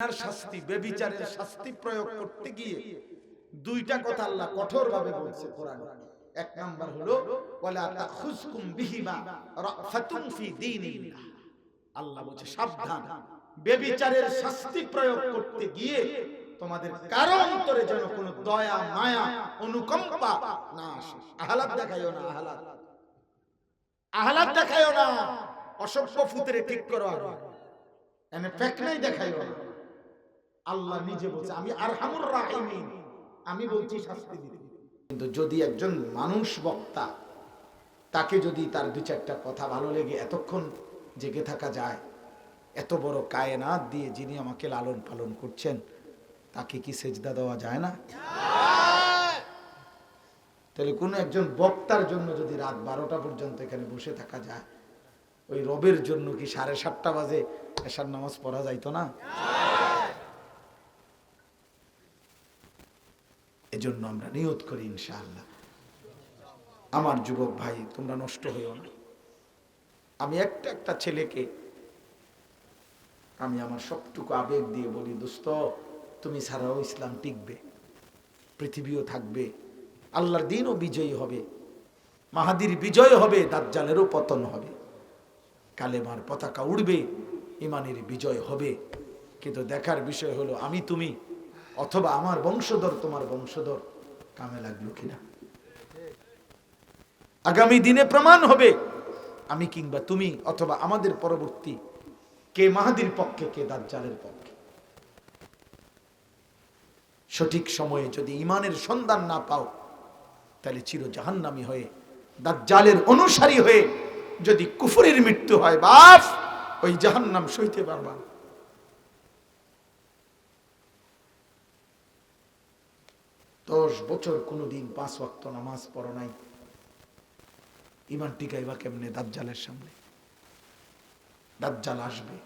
আর শাস্তি, বেবিচারের শাস্তি প্রয়োগ করতে গিয়ে দুইটা কথা আল্লাহ কঠোর ভাবে বলছে কোরআনে। এক নাম্বার হলো, ওয়ালা তাখুজকুম বিহিমা রাফাতুম ফি দীনিল্লাহ। আল্লাহ বলছে, সাবধান। বেবিচারের শাস্তি প্রয়োগ করতে গিয়ে তোমাদের কারও অন্তরে যেন কোনো দয়া, মায়া, অনুকম্পা না আসে। আহলাদ দেখাইও না, আহলাদ। আহলাদ দেখাইও না। অসভ্য ফুতরে ঠিক করো আগে। এনে ফেকনাই দেখাইও না। আল্লাহ নিজে বলছে আমি আরহামুর রাহিমিন। আমি বলছি শাস্তি দিতে। কিন্তু যদি একজন মানুষ বক্তা তাকে যদি তার দু চারটা কথা ভালো লেগে এতক্ষণ জেগে থাকা যায় এত বড় কায়নাত দিয়ে যিনি আমাকে লালন পালন করছেন তাকে কি সেজদা দেওয়া যায় না? তাহলে কোনো একজন বক্তার জন্য যদি রাত বারোটা পর্যন্ত এখানে বসে থাকা যায় ওই রবের জন্য কি সাড়ে সাতটা বাজে এসার নামাজ পড়া যাইতো না? এজন্য আমরা নিয়ত করি ইনশাআল্লাহ। আমার যুবক ভাই, তোমরা নষ্ট হইও না। আমি একটা একটা ছেলেকে আমি আমার সবটুকু আবেগ দিয়ে বলি, দোস্ত, তুমি ছাড়াও ইসলাম টিকবে, পৃথিবীও থাকবে, আল্লাহর দিনও বিজয়ী হবে, মাহাদির বিজয় হবে, দাজ্জালেরও পতন হবে, কালেমার পতাকা উড়বে, ইমানের বিজয় হবে। কিন্তু দেখার বিষয় হলো, আমি, তুমি অথবা আমার বংশধর, তোমার বংশধর কামে লাগল কিনা আগামী দিনে প্রমাণ হবে আমি কিংবা তুমি, অথবা আমাদের পরবর্তী কে মাহাদির পক্ষে, কে দাজ্জালের পক্ষে সঠিক সময়ে যদি ইমানের সন্ধান না পাও, তাহলে চির জাহান্নামি হয়ে, দাজ্জালের অনুসারী হয়ে যদি কুফুরের মৃত্যু হয় বাপ ওই জাহান্নাম সইতে পারবা না। দশ বছর কোনো দিন পাঁচ ওয়াক্ত নামাজ পড়ো নাই। ইমান টিকাইবা কেমনে দাজ্জালের সামনে? দাজ্জাল আসবে।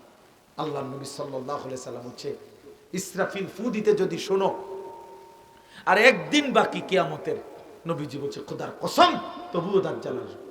আল্লাহ নবী সাল্লাহ সাল্লাম হচ্ছে, ইসরাফিল ফু দিতে যদি শোনো, আর একদিন বাকি কেয়ামতের, নবীজি বলছে, খোদার কসম, তবুও দাজ্জাল আসবে।